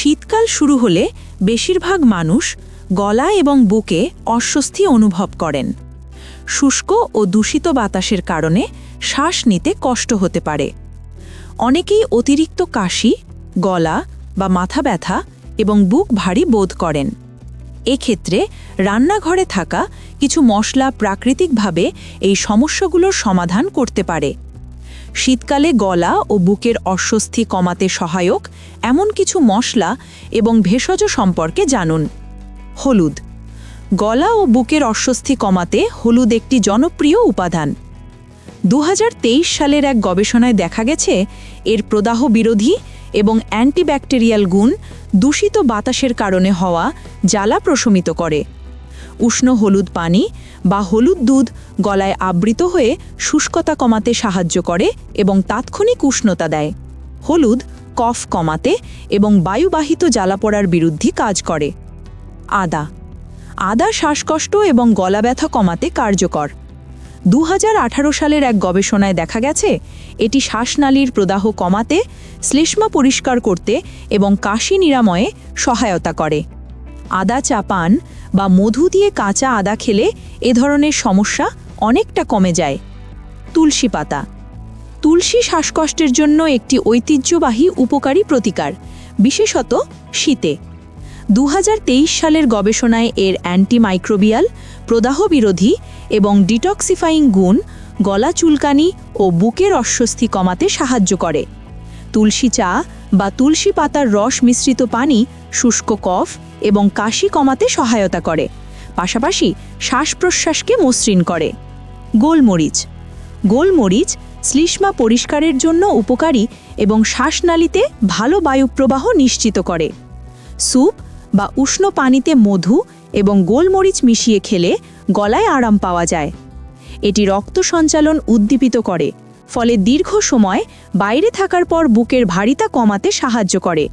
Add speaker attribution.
Speaker 1: শীতকাল শুরু হলে বেশিরভাগ মানুষ গলা এবং বুকে অস্বস্তি অনুভব করেন। শুষ্ক ও দূষিত বাতাসের কারণে শ্বাস নিতে কষ্ট হতে পারে। অনেকেই অতিরিক্ত কাশি, গলা বা মাথা ব্যথা এবং বুক ভারী বোধ করেন। এক্ষেত্রে রান্নাঘরে থাকা কিছু মশলা প্রাকৃতিকভাবে এই সমস্যাগুলোর সমাধান করতে পারে। শীতকালে গলা ও বুকের অস্বস্তি কমাতে সহায়ক এমন কিছু মশলা এবং ভেষজ সম্পর্কে জানুন। হলুদ। গলা ও বুকের অস্বস্তি কমাতে হলুদ একটি জনপ্রিয় উপাদান। দু হাজার তেইশ সালের এক গবেষণায় দেখা গেছে, এর প্রদাহ বিরোধী এবং অ্যান্টিব্যাকটেরিয়াল গুণ দূষিত বাতাসের কারণে হওয়া জ্বালা প্রশমিত করে। উষ্ণ হলুদ পানি বা হলুদ দুধ গলায় আবৃত হয়ে শুষ্কতা কমাতে সাহায্য করে এবং তাৎক্ষণিক উষ্ণতা দেয়। হলুদ কফ কমাতে এবং বায়ুবাহিত জ্বালা পড়ার বিরুদ্ধে কাজ করে। আদা আদা শ্বাসকষ্ট এবং গলা ব্যথা কমাতে কার্যকর। দু হাজার আঠারো সালের এক গবেষণায় দেখা গেছে, এটি শ্বাসনালীর প্রদাহ কমাতে, শ্লেষ্মা পরিষ্কার করতে এবং কাশি নিরাময়ে সহায়তা করে। আদা চা পান বা মধু দিয়ে কাঁচা আদা খেলে এ ধরনের সমস্যা অনেকটা কমে যায়। তুলসী পাতা। তুলসী শ্বাসকষ্টের জন্য একটি ঐতিহ্যবাহী উপকারী প্রতিকার, বিশেষত শীতে। দু হাজার তেইশ সালের গবেষণায় এর অ্যান্টিমাইক্রোবিয়াল প্রদাহ বিরোধী এবং ডিটক্সিফাইং গুণ গলা চুলকানি ও বুকের অস্বস্তি কমাতে সাহায্য করে। তুলসী চা বা তুলসী পাতার রস মিশ্রিত পানি, শুষ্ক কফ এবং কাশি কমাতে সহায়তা করে। পাশাপাশি শ্বাস প্রশ্বাসকে মসৃণ করে। গোলমরিচ। গোলমরিচ শ্লিষ্মা পরিষ্কারের জন্য উপকারী এবং শ্বাসনালীতে ভালো বায়ুপ্রবাহ নিশ্চিত করে। স্যুপ বা উষ্ণ পানিতে মধু এবং গোলমরিচ মিশিয়ে খেলে গলায় আরাম পাওয়া যায়। এটি রক্ত সঞ্চালন উদ্দীপিত করে। ফলে দীর্ঘ সময় বাইরে থাকার পর বুকের ভারিতা কমাতে সাহায্য করে।